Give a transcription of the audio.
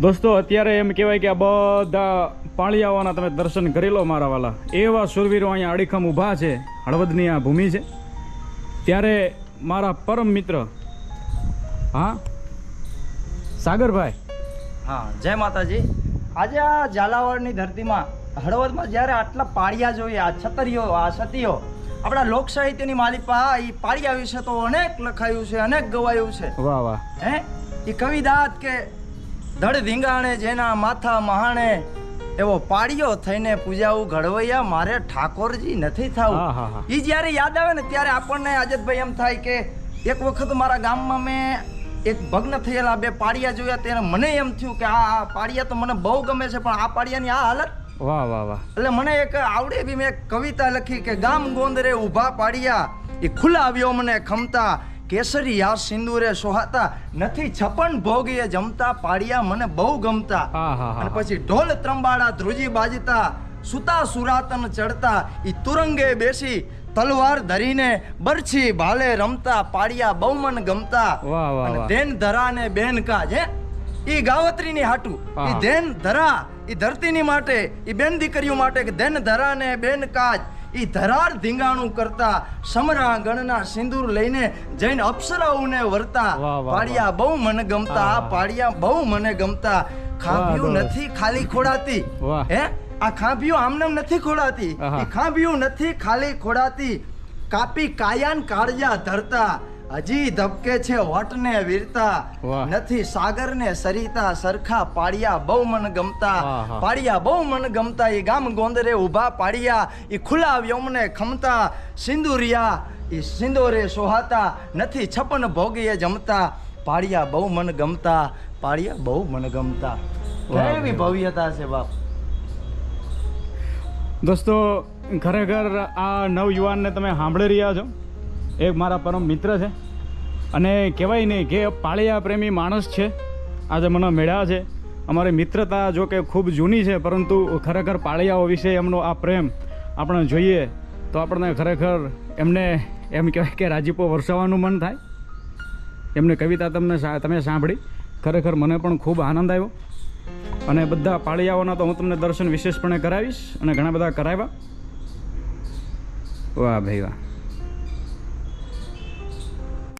દોસ્તો અત્યારે એમ કહેવાય કે આ બધા પાળિયાઓના તમે દર્શન કરી લો મારા વાલા. એવા સુરવીરો અહીંયા અડીખમ ઊભા છે હળવદની આ ભૂમિ છે. ત્યારે મારા પરમ મિત્ર હા? સાગરભાઈ. હા જય માતાજી. આજે આ ઝાલાવાડની ધરતીમાં હળવદમાં જ્યારે આટલા પાળિયા જોઈએ આ છતરીઓ આ સતીઓ આપણા લોક સાહિત્યની માલિપા એ પાળિયા વિશે તો અનેક લખાયું છે અનેક ગવાયું છે. વાહ વાહ. હે? એ કવિદાત કે ધડ ધીંગાણે જેના માથા મહાણે એવો પાળિયો થઈને પૂજાવું ઘડવૈયા મારે ઠાકોરજી નથી થવું. એ જ્યારે યાદ આવે ને ત્યારે આપણને આજતભાઈ એમ થાય કે એક વખત મારા ગામમાં મેં એક ભગ્ન થયેલા બે પાડિયા જોયા ત્યારે મને એમ થયું કે આ પાળિયા તો મને બહુ ગમે છે પણ આ પાડિયાની આ હાલત? વાહ વાહ વાહ. એટલે મને એક આવડે બી મેં કવિતા લખી કે ગામ ગોંદરે ઊભા પાડ્યા એ ખુલ્લા આવ્યો મને ખમતા કેસરી યા સિંદુરે સોહાતા નથી છપન ભોગીએ જમતા પાડિયા મને બહુ ગમતા. અને પછી ઢોલ ત્રંબાડા ધ્રુજી બાજતા સુતા સુરાતન ચડતા ઈ તુરંગે બેસી તલવાર ધરીને બરછી ભાલે રમતા પાડિયા બહુ મન ગમતા અને દેન ધરા ને બેન કાજ હે? ઈ ગાવત્રીની હાટું. એ ઈ દેન ધરા ઈ ધરતીની માટે ઈ બેન દીકરીઓ માટે કે દેન ધરા ને બેન કાજ. ઈ ધરાર ધીંગાણું કરતા સમરા ગણના સિંદૂર લઈને જૈન અપ્સરાઓને વરતા. પાડિયા બહુ મને ગમતા આ પાડિયા બહુ મને ગમતા. ખાંભિયું નથી ખાલી ખોડાતી હે? આ ખાંભિયું આમનામ નથી ખોડાતી એ ખાંભિયું નથી ખાલી ખોડાતી કાપી કાયાન કાળજા ધરતા. હજી ધબકે છે વટને વીરતા. નથી સાગરને સરિતા સરખા પાડિયા બહુ મન ગમતા. પાડિયા બહુ મન ગમતા. એ ગામ ગોંદરે ઊભા પાડિયા એ ખુલ્લા વ્યોમને ખમતા. સિંદુરિયા એ સિંદોરે સોહાતા. નથી છપન ભોગીએ જમતા. પાડિયા બહુ મન ગમતા. પાડિયા બહુ મન ગમતા. કેવી ભવ્યતા છે બાપ. દોસ્તો ખરેખર આ નવયુવાનને તમે સાંભળી રહ્યા છો. એક મારા પરમ મિત્ર છે. અને કહેવાય નહીં કે પાળિયા પ્રેમી માણસ છે. આજે મને મળ્યા છે. અમારી મિત્રતા જો કે ખૂબ જૂની છે, પરંતુ ખરેખર પાળિયાઓ વિશે એમનો આ પ્રેમ આપણે જોઈએ તો આપણને ખરેખર એમને એમ કહેવાય કે રાજીપો વરસાવવાનું મન થાય. એમની કવિતા તમને તમે સાંભળી. ખરેખર મને પણ ખૂબ આનંદ આવ્યો. અને બધા પાળિયાઓના તો હું તમને દર્શન વિશેષપણે કરાવીશ અને ઘણા બધા કરાવ્યા. વાહ ભાઈ વાહ.